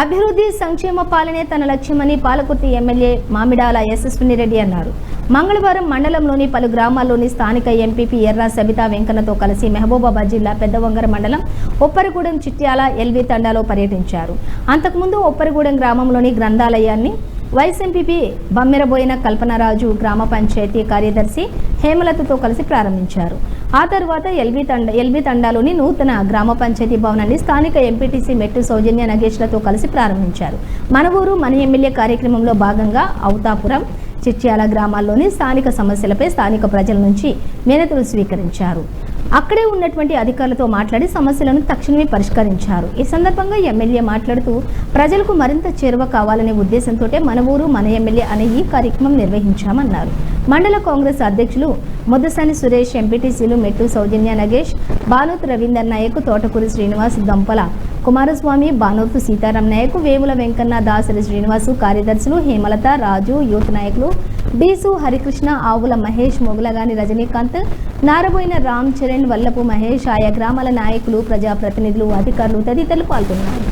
అభివృద్ధి సంక్షేమ పాలనే తన లక్ష్యమని పాలకుర్తి ఎమ్మెల్యే మామిడాల యశస్విని రెడ్డి అన్నారు. మంగళవారం మండలంలోని పలు గ్రామాల్లోని స్థానిక ఎంపీపీ ఎర్ర సబితా వెంకన్నతో కలిసి మహబూబాబాద్ జిల్లా పెద్దవంగర మండలం ఒప్పరగూడెం చిట్యాల ఎల్వి తండాలో పర్యటించారు. అంతకుముందు ఒప్పరగూడెం గ్రామంలోని గ్రంథాలయాన్ని వైస్ ఎంపీపీ బమ్మెరబోయిన కల్పనరాజు గ్రామ పంచాయతీ కార్యదర్శి హేమలతతో కలిసి ప్రారంభించారు. ఆ తర్వాత ఎల్బీ తండ ఎల్బీ తండాలోని నూతన గ్రామ పంచాయతీ భవనాన్ని స్థానిక ఎంపీటీసీ మెట్టు సౌజన్య నగేష్లతో కలిసి ప్రారంభించారు. మన ఊరు మన ఎమ్మెల్యే కార్యక్రమంలో భాగంగా అవుతాపురం చిట్యాల గ్రామాల్లోని స్థానిక సమస్యలపై స్థానిక ప్రజల నుంచి వినతులు స్వీకరించారు. అక్కడే ఉన్నటువంటి అధికారులతో మాట్లాడి సమస్యలను తక్షణమే పరిష్కరించారు. ఈ సందర్భంగా ఎమ్మెల్యే మాట్లాడుతూ ప్రజలకు మరింత చేరువ కావాలనే ఉద్దేశంతో మన ఊరు మన ఎమ్మెల్యే అనే ఈ కార్యక్రమం నిర్వహించామన్నారు. మండల కాంగ్రెస్ అధ్యక్షులు ముద్దసాని సురేష్ ఎంపీటీసీలు మెట్టు సౌజన్య నగేష్ బానోత్ రవీందర్ నాయక్ తోటకూరి శ్రీనివాస్ దంపల కుమారస్వామి బానోతు సీతారాం నాయక్ వేముల వెంకన్న దాసరి శ్రీనివాసు కార్యదర్శులు హేమలత రాజు యూత్ నాయకులు బీసు హరికృష్ణ ఆవుల మహేష్ మొగలగాని రజనీకాంత్ నారబోయిన రామ్ చరణ్ వల్లపు మహేష్ ఆయా గ్రామాల నాయకులు ప్రజాప్రతినిధులు అధికారులు తదితరులు పాల్గొన్నారు.